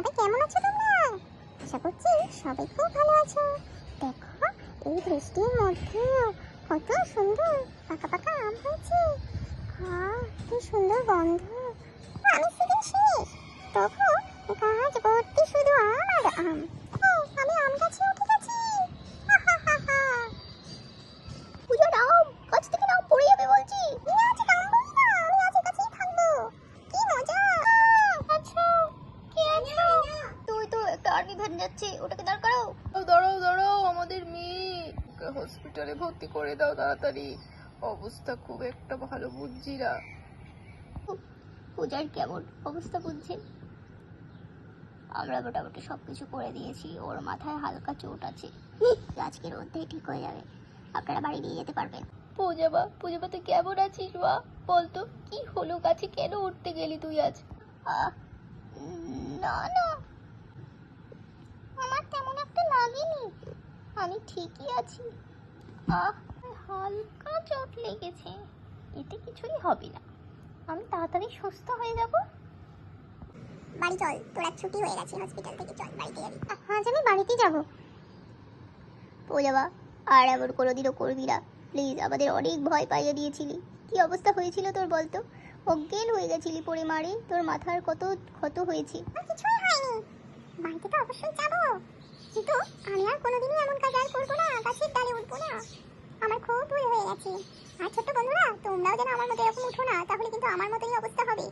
সবাই কেমন আছো তোমরা? আশা করছি সবাই খুব ভালো আছো। দেখো, এই বৃষ্টির মধ্যে কত সুন্দর পাকা পাকা আম হয়েছে। কি সুন্দর গন্ধ। আমি সেদিন শেষ তবু গাছ ভর্তি শুধু আম আর আম। একটা যাচ্ছে ওটাকে দাঁড় করাও দাঁড়াও দাঁড়াও আমাদের মেয়ে হসপিটালে ভর্তি করে দাও তাড়াতাড়ি। অবস্থা খুব একটা ভালো বুঝছি না। পূজার কেমন অবস্থা বুঝছেন আমরা মোটামুটি সব কিছু করে দিয়েছি ওর মাথায় হালকা চোট আছে। আজকের মধ্যেই ঠিক হয়ে যাবে। আপনারা বাড়ি নিয়ে যেতে পারবেন। পূজা বা পূজা বা তুই কেমন আছিস বা বলতো কি হলো গাছে কেন উঠতে গেলি তুই আজ? না না আমার তেমন একটা লাগেনি আমি ঠিকই আছি। আহ হালকা চোট লেগেছে। এতে কিছুই হবে না। আমি তাড়াতাড়ি সুস্থ হয়ে যাব। বাড়ি চল তোর এক ছুটি হয়ে গেছে হসপিটাল থেকে চল বাড়িতে যাবি। আজ আমি বাড়িতে যাব। যাবা আর এমন কোনোদিনও করবি না। প্লিজ আমাদের অনেক ভয় পাইয়ে দিয়েছিলি। কি অবস্থা হয়েছিল তোর বলতো? অজ্ঞান হয়ে গেছিলি পড়ে মারে তোর মাথার কত ক্ষত হয়েছে। কিছুই হয়নি। বাড়িতে তো অবশ্যই যাব। কিন্তু আমি আর কোনোদিনই এমন কাজ আর করব না, গাছের ডালে উঠবো না। আমার খুব ভুল হয়ে গেছে। আর ছোট্ট বন্ধুরা, তোমরাও যেন আমার মতো এরকম উঠো না, তাহলে কিন্তু আমার মতোই অবস্থা হবে।